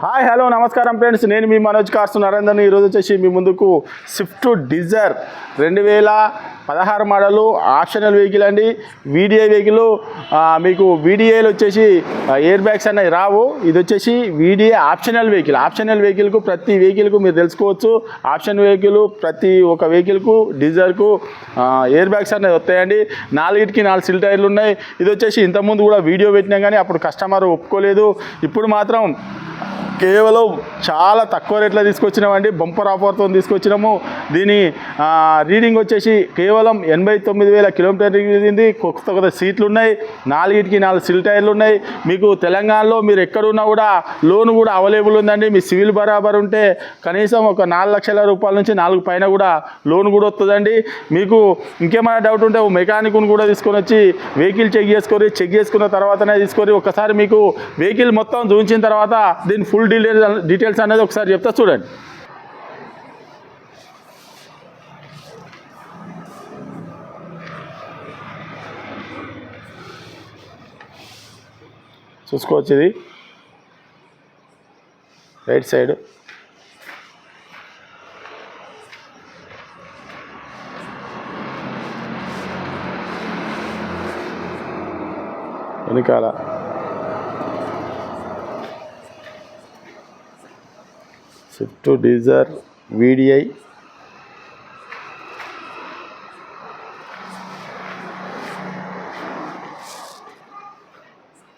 Hi hello నమస్కారం friends. నేను మీ Manoj cars నరేందర్ని. ఈరోజు వచ్చేసి మీ ముందుకు స్విఫ్ట్ డిజైర్ రెండు వేల పదహారు మోడలు ఆప్షనల్ వెహికల్ అండి. వీడిఏ వెహికల్ మీకు వీడిఏలు వచ్చేసి ఎయిర్ బ్యాగ్స్ అనేవి రావు. ఇది వచ్చేసి వీడిఏ ఆప్షనల్ వెహికల్. ఆప్షనల్ వెహికల్కు ప్రతి వెహికల్కు మీరు తెలుసుకోవచ్చు. ఆప్షన్ వెహికల్ ప్రతి ఒక్క వెహికల్కు డీజర్కు ఎయిర్ బ్యాగ్స్ అనేవి వస్తాయండి. నాలుగిటికి నాలుగు సిల్ టైర్లు ఉన్నాయి. ఇది వచ్చేసి ఇంతకుముందు కూడా వీడియో పెట్టినా కానీ అప్పుడు కస్టమర్ ఒప్పుకోలేదు. ఇప్పుడు మాత్రం కేవలం చాలా తక్కువ రేట్లో తీసుకొచ్చినామండి. బంపర్ ఆఫర్తో తీసుకొచ్చినాము. దీని రీడింగ్ వచ్చేసి కేవలం ఎనభై తొమ్మిది వేల కిలోమీటర్ ఉంది కొత్త కొత్త సీట్లు ఉన్నాయి నాలుగిటికి నాలుగు సిల్ టైర్లు ఉన్నాయి మీకు తెలంగాణలో మీరు ఎక్కడున్నా కూడా లోన్ కూడా అవైలబుల్ ఉందండి. మీ సివిల్ బరాబర్ ఉంటే కనీసం ఒక నాలుగు లక్షల రూపాయల నుంచి నాలుగు పైన కూడా లోన్ కూడా వస్తుందండి. మీకు ఇంకేమైనా డౌట్ ఉంటే ఓ మెకానిక్ను కూడా తీసుకొని వచ్చి వెహికల్ చెక్ చేసుకొని చెక్ చేసుకున్న తర్వాతనే తీసుకొని ఒకసారి మీకు వెహికల్ మొత్తం చూపించిన తర్వాత దీని ఫుల్ డీటెయిల్స్ డీటెయిల్స్ అనేది ఒకసారి చెప్తా చూడండి. చూసుకోవచ్చు ఇది రైట్ సైడ్. వెనకాల. Swift Dzire VDI.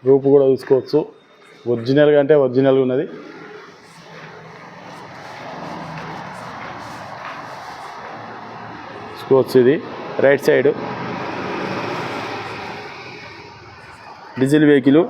రూపు కూడా చూసుకోవచ్చు. ఒరిజినల్గా అంటే ఒరిజినల్గా ఉన్నది. చూసుకోవచ్చు ఇది. Right side diesel vehicle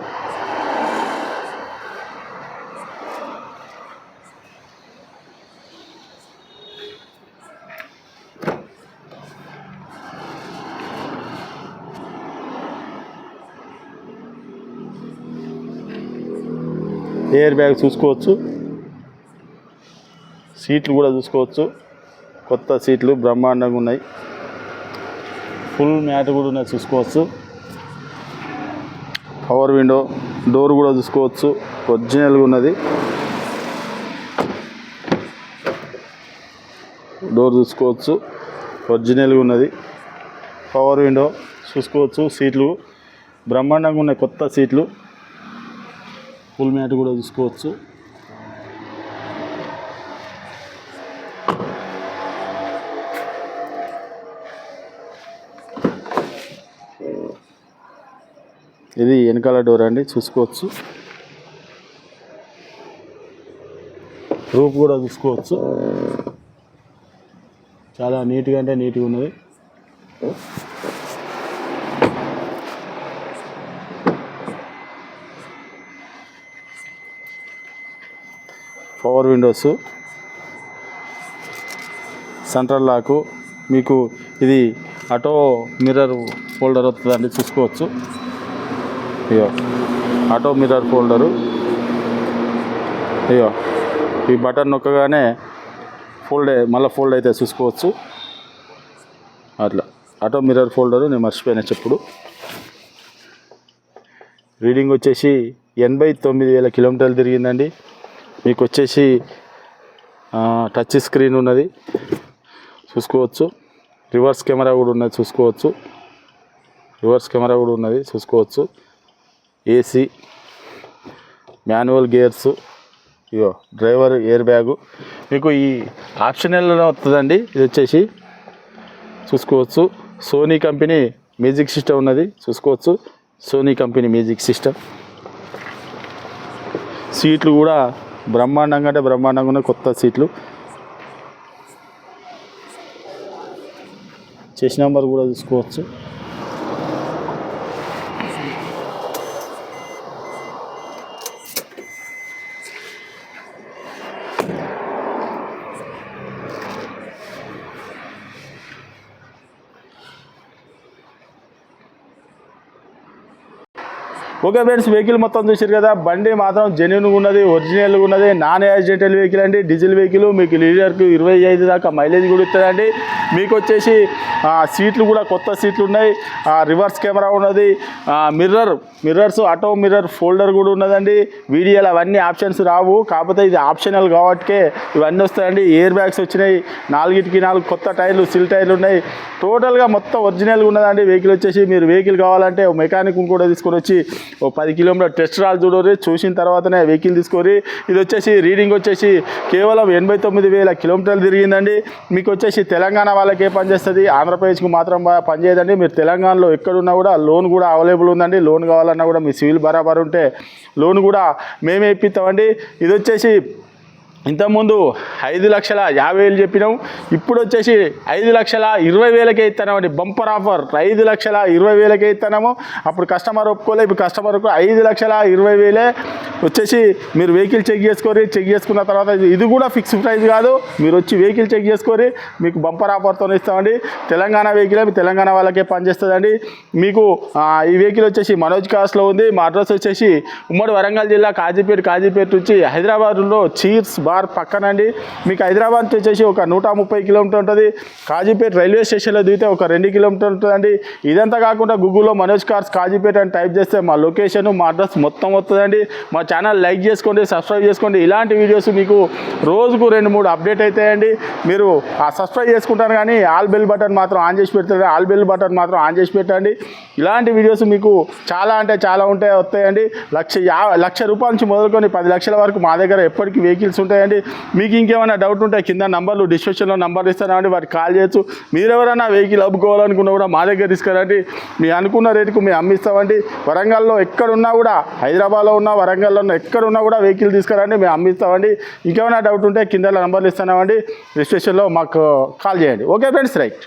air bag చూసుకోవచ్చు. సీట్లు కూడా చూసుకోవచ్చు. కొత్త సీట్లు బ్రహ్మాండంగా ఉన్నాయి. ఫుల్ మ్యాట్ కూడా ఉన్నాయి చూసుకోవచ్చు. పవర్ విండో డోర్ కూడా చూసుకోవచ్చు. ఒరిజినల్గా ఉన్నది. డోర్ చూసుకోవచ్చు. ఒరిజినల్గా ఉన్నది. పవర్ విండో చూసుకోవచ్చు. సీట్లు బ్రహ్మాండంగా ఉన్నాయి కొత్త సీట్లు ఫుల్ మ్యాట్ కూడా తీసుకోవచ్చు. ఇది వెనకాల డోర్ అండి చూసుకోవచ్చు. రూప్ కూడా చూసుకోవచ్చు. చాలా నీట్గా అంటే నీట్గా ఉన్నది. పవర్ విండోస్ సెంట్రల్ లాకు మీకు ఇది ఆటో మిర్రర్ ఫోల్డర్ వస్తుందండి చూసుకోవచ్చు. అయ్యో ఆటో మిర్రర్ ఫోల్డరు. అయ్యో ఈ బటన్ నొక్కగానే ఫోల్డ్ మళ్ళీ ఫోల్డ్ అయితే చూసుకోవచ్చు. అట్లా ఆటో మిర్రర్ ఫోల్డరు నేను మర్చిపోయిన చెప్పుడు. రీడింగ్ వచ్చేసి ఎనభై తొమ్మిది వేల కిలోమీటర్లు తిరిగిందండి. మీకు వచ్చేసి టచ్ స్క్రీన్ ఉన్నది. చూసుకోవచ్చు. రివర్స్ కెమెరా కూడా ఉన్నది చూసుకోవచ్చు. రివర్స్ కెమెరా కూడా ఉన్నది చూసుకోవచ్చు. AC manual gears. ఇగో డ్రైవర్ ఎయిర్ బ్యాగు. మీకు ఈ ఆప్షనల్లోనే వస్తుందండి. ఇది వచ్చేసి చూసుకోవచ్చు. సోనీ కంపెనీ మ్యూజిక్ సిస్టమ్ ఉన్నది. చూసుకోవచ్చు. Sony company music system. సీట్లు కూడా బ్రహ్మాండంగా అంటే బ్రహ్మాండంగా కొత్త సీట్లు. చెస్ నెంబర్ కూడా చూసుకోవచ్చు ఓకే ఫ్రెండ్స్ వెహికల్ మొత్తం చూసారు కదా. బండి మాత్రం జెన్యున్గా ఉన్నది ఒరిజినల్గా ఉన్నది. నాన్ యాక్సిడెంటల్ వెహికల్ అండి. డీజిల్ వెహికల్ మీకు లీటర్కు ఇరవై ఐదు దాకా మైలేజ్ కూడా ఇస్తుందండి మీకు వచ్చేసి సీట్లు కూడా కొత్త సీట్లు ఉన్నాయి. ఆ, రివర్స్ కెమెరా ఉన్నది. Mirror mirrors auto mirror folder కూడా ఉన్నదండి. వీడియోలు అవన్నీ ఆప్షన్స్ రావు. కాకపోతే ఇది ఆప్షనల్ కాబట్టికే ఇవన్నీ వస్తాయండి. ఎయిర్ బ్యాగ్స్ వచ్చినాయి. నాలుగిటికి నాలుగు కొత్త టైర్లు సిల్ టైర్లు ఉన్నాయి. టోటల్గా మొత్తం ఒరిజినల్గా ఉన్నదండి. వెహికల్ వచ్చేసి మీరు వెహికల్ కావాలంటే మెకానిక్ కూడా తీసుకొని వచ్చి ఓ పది కిలోమీటర్ టెస్ట్ రాలు చూడరు చూసిన తర్వాతనే వెహికల్ తీసుకొని ఇది వచ్చేసి రీడింగ్ వచ్చేసి కేవలం ఎనభై తొమ్మిది వేల కిలోమీటర్లు తిరిగిందండి. మీకు వచ్చేసి తెలంగాణ వాళ్ళకే పనిచేస్తుంది. ఆంధ్రప్రదేశ్కి మాత్రం పనిచేయదండి. మీరు తెలంగాణలో ఎక్కడున్నా కూడా లోన్ కూడా అవైలబుల్ ఉందండి. లోన్ కావాలన్నా కూడా మీ సివిల్ బరాబర్ ఉంటే లోన్ కూడా మేమే ఇప్పిస్తామండి. ఇది వచ్చేసి ఇంతకుముందు ఐదు లక్షల యాభై వేలు చెప్పినాం ఇప్పుడు వచ్చేసి ఐదు లక్షల ఇరవై వేలకే ఇస్తున్నామండి బంపర్ ఆఫర్ ఐదు లక్షల ఇరవై వేలకే ఇస్తున్నాము అప్పుడు కస్టమర్ ఒప్పుకోలే ఇప్పుడు కస్టమర్ ఒప్పుకో ఐదు లక్షల ఇరవై వేలే వచ్చేసి మీరు వెహికల్ చెక్ చేసుకొని చెక్ చేసుకున్న తర్వాత ఇది- కూడా ఫిక్స్ ప్రైస్ కాదు. మీరు వచ్చి వెహికల్ చెక్ చేసుకొని మీకు బంపర్ ఆఫర్తో ఇస్తామండి. తెలంగాణ వెహికల్ తెలంగాణ వాళ్ళకే పనిచేస్తుందండి మీకు ఈ వెహికల్ వచ్చేసి మనోజ్ కాస్లో ఉంది. మా అడ్రస్ వచ్చేసి ఉమ్మడి వరంగల్ జిల్లా కాజీపేట కాజీపేట నుంచి హైదరాబాద్లో చీర్స్ బార్ పక్కనండి. మీకు హైదరాబాద్ వచ్చేసి ఒక నూట ముప్పై కిలోమీటర్ ఉంటుంది. కాజీపేట రైల్వే స్టేషన్లో దిగితే ఒక రెండు కిలోమీటర్ ఉంటుందండి. ఇదంతా కాకుండా గూగుల్లో మనోజ్ కార్స్ కాజీపేట అని టైప్ చేస్తే మా లొకేషన్ మా అడ్రస్ మొత్తం వస్తుందండి. మా ఛానల్ లైక్ చేసుకోండి సబ్స్క్రైబ్ చేసుకోండి. ఇలాంటి వీడియోస్ మీకు రోజుకు రెండు మూడు అప్డేట్ అవుతాయండి మీరు ఆ సబ్స్క్రైబ్ చేసుకుంటారు కానీ ఆల్ బెల్ బటన్ మాత్రం ఆన్ చేసి పెడతారు. ఆల్ బెల్ బటన్ మాత్రం ఆన్ చేసి పెట్టండి. ఇలాంటి వీడియోస్ మీకు చాలా అంటే చాలా ఉంటాయి వస్తాయండి. లక్ష యా లక్ష రూపాయల నుంచి మొదలుకొని పది లక్షల వరకు మా దగ్గర ఎప్పటికీ వెహికల్స్ ఉంటాయి. చేయండి. మీకు ఇంకేమైనా డౌట్ ఉంటే కింద నంబర్లు డిస్క్రిప్షన్లో నంబర్లు ఇస్తానండి. వారికి కాల్ చేయొచ్చు. మీరు ఎవరైనా వెహికల్ అమ్ముకోవాలనుకున్నా కూడా మా దగ్గర తీసుకురండి. మీ అనుకున్న రేటుకు మేము అమ్మిస్తామండి వరంగల్లో ఎక్కడున్నా కూడా హైదరాబాద్లో ఉన్న వరంగల్లో ఉన్న ఎక్కడున్నా కూడా వెహికల్ తీసుకురండి. మేము అమ్మిస్తామండి ఇంకేమైనా డౌట్ ఉంటే కింద నంబర్లు ఇస్తానండి. రిజిస్ట్రేషన్లో మాకు కాల్ చేయండి. Okay friends right